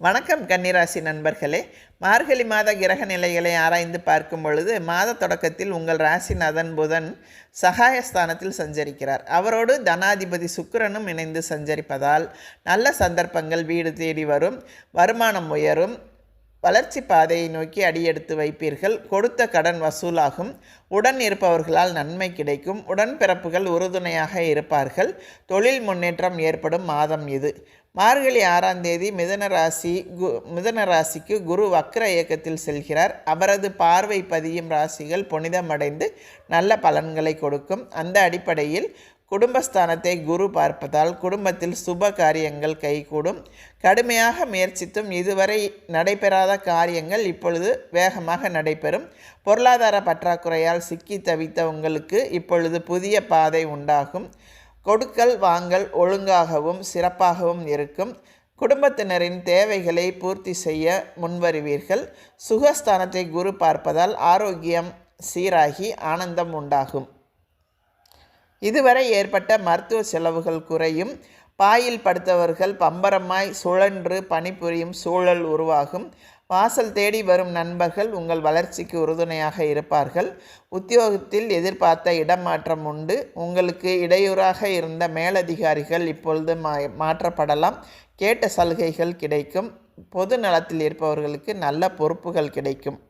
வணக்கம் கன்னிராசி நண்பர்களே. மார்கழி மாத கிரக நிலைகளை ஆராய்ந்து பார்க்கும் பொழுது மாத தொடக்கத்தில் உங்கள் ராசிநாதன் புதன் சகாயஸ்தானத்தில் சஞ்சரிக்கிறார். அவரோடு தனாதிபதி சுக்கிரனும் இணைந்து சஞ்சரிப்பதால் நல்ல சந்தர்ப்பங்கள் வீடு தேடி வரும் வருமானம் உயரும் வளர்ச்சி பாதையை நோக்கி அடியெடுத்து வைப்பீர்கள். கொடுத்த கடன் வசூலாகும். உடன் இருப்பவர்களால் நன்மை கிடைக்கும். உடன்பிறப்புகள் உறுதுணையாக இருப்பார்கள். தொழில் முன்னேற்றம் ஏற்படும் மாதம் இது. மார்கழி ஆறாம் தேதி மிதன ராசி கு மிதன ராசிக்கு குரு வக்ர இயக்கத்தில் செல்கிறார். அவரது பார்வை பதியும் ராசிகள் புனிதமடைந்து நல்ல பலன்களை கொடுக்கும். அந்த அடிப்படையில் குடும்பஸ்தானத்தை குரு பார்ப்பதால் குடும்பத்தில் சுப காரியங்கள் கைகூடும். கடுமையாக முயற்சித்தும் இதுவரை நடைபெறாத காரியங்கள் இப்பொழுது வேகமாக நடைபெறும். பொருளாதார பற்றாக்குறையால் சிக்கி தவித்த உங்களுக்கு இப்பொழுது புதிய பாதை உண்டாகும். கொடுக்கல் வாங்கல் ஒழுங்காகவும் சிறப்பாகவும் இருக்கும். குடும்பத்தினரின் தேவைகளை பூர்த்தி செய்ய முன்வருவீர்கள். சுகஸ்தானத்தை குரு பார்ப்பதால் ஆரோக்கியம் சீராகி ஆனந்தம் உண்டாகும். இதுவரை ஏற்பட்ட மருத்துவ செலவுகள் குறையும். பாயில் படுத்தவர்கள் பம்பரமாய் சுழன்று பணிபுரியும் சூழல் உருவாகும். வாசல் தேடி வரும் நண்பர்கள் உங்கள் வளர்ச்சிக்கு உறுதுணையாக இருப்பார்கள். உத்தியோகத்தில் எதிர்பார்த்த இடமாற்றம் உண்டு. உங்களுக்கு இடையூறாக இருந்த மேலதிகாரிகள் இப்பொழுது மா மாற்றப்படலாம். கேட்ட சலுகைகள் கிடைக்கும். பொது நலத்தில் இருப்பவர்களுக்கு நல்ல பொறுப்புகள் கிடைக்கும்.